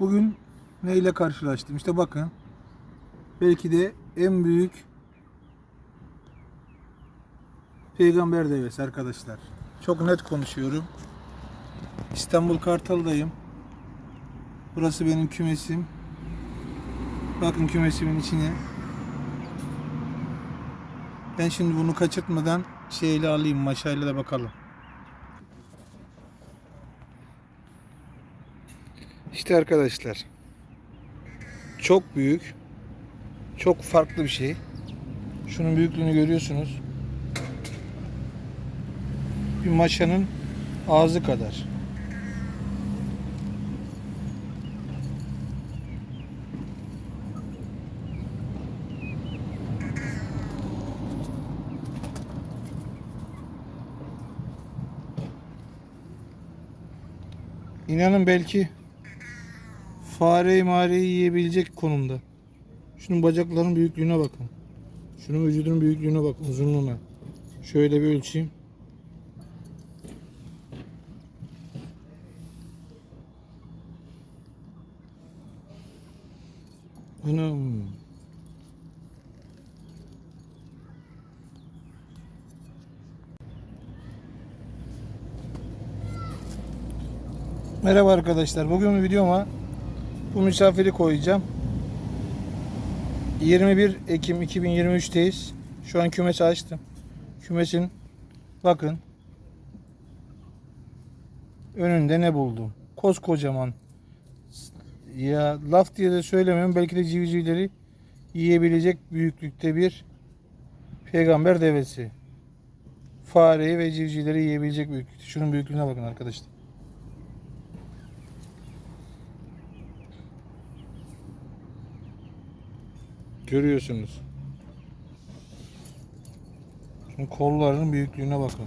Bugün neyle karşılaştım? İşte bakın. Belki de en büyük peygamber devesi arkadaşlar. Çok net konuşuyorum. İstanbul Kartal'dayım. Burası benim kümesim. Bakın kümesimin içine. Ben şimdi bunu kaçırtmadan şeyle alayım, maşayla da bakalım. İşte arkadaşlar. Çok büyük. Çok farklı bir şey. Şunun büyüklüğünü görüyorsunuz. Bir maşanın ağzı kadar. İnanın belki fareyi mareyi yiyebilecek konumda. Şunun bacaklarının büyüklüğüne bakın. Şunun vücudunun büyüklüğüne bakın, uzunluğuna. Şöyle bir ölçeyim. Anam. Merhaba arkadaşlar. Bugün videoma bu misafiri koyacağım. 21 Ekim 2023'teyiz. Şu an kümesi açtım. Kümesin bakın önünde ne buldum. Koskocaman. Ya laf diye de söylemiyorum. Belki de civcivleri yiyebilecek büyüklükte bir peygamber devesi. Fareyi ve civcivleri yiyebilecek büyüklükte. Şunun büyüklüğüne bakın arkadaşlar. Görüyorsunuz. Şimdi kollarının büyüklüğüne bakın.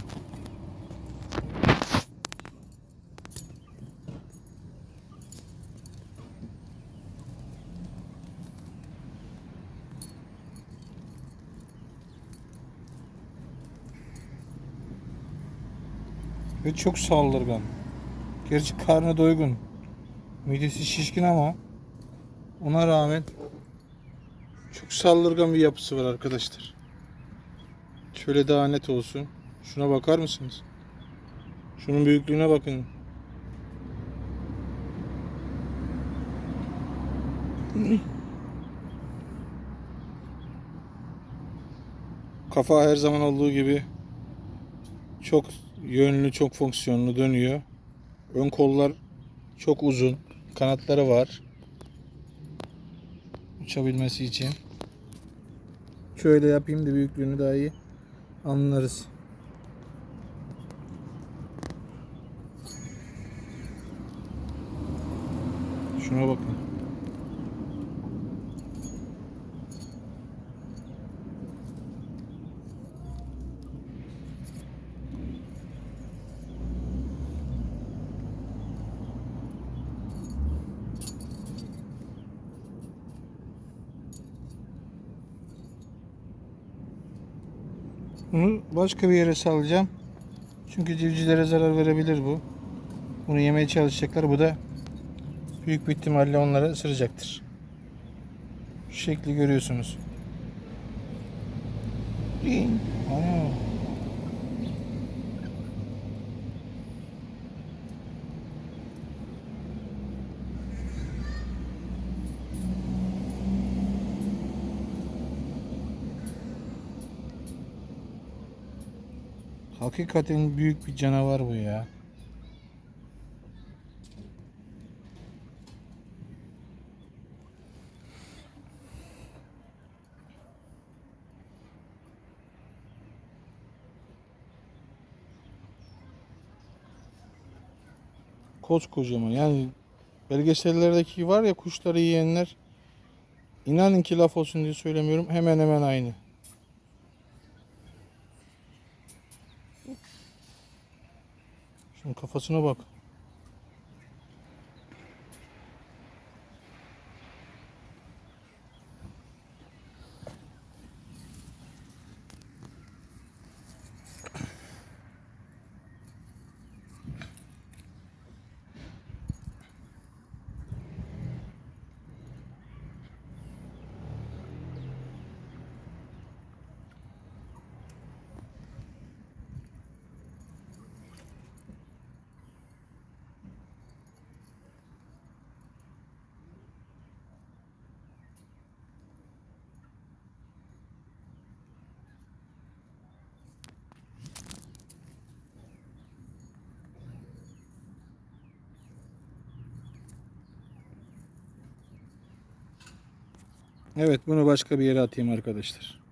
Ve çok saldırgan. Gerçi karnı doygun. Midesi şişkin ama ona rağmen çok saldırgan bir yapısı var arkadaşlar. Şöyle daha net olsun. Şuna bakar mısınız? Şunun büyüklüğüne bakın. Kafa her zaman olduğu gibi çok yönlü, çok fonksiyonlu dönüyor. Ön kollar çok uzun. Kanatları var uçabilmesi için. Şöyle yapayım da büyüklüğünü daha iyi anlarız. Şuna bakın. Bunu başka bir yere salacağım. Çünkü civcivlere zarar verebilir bu. Bunu yemeye çalışacaklar. Bu da büyük bir ihtimalle onları ısıracaktır. Şu şekli görüyorsunuz. Ana. Hakikaten büyük bir canavar bu ya. Koskocaman yani belgesellerdeki var ya kuşları yiyenler inanın ki laf olsun diye söylemiyorum hemen hemen aynı. Şunun kafasına bak. Evet bunu başka bir yere atayım arkadaşlar.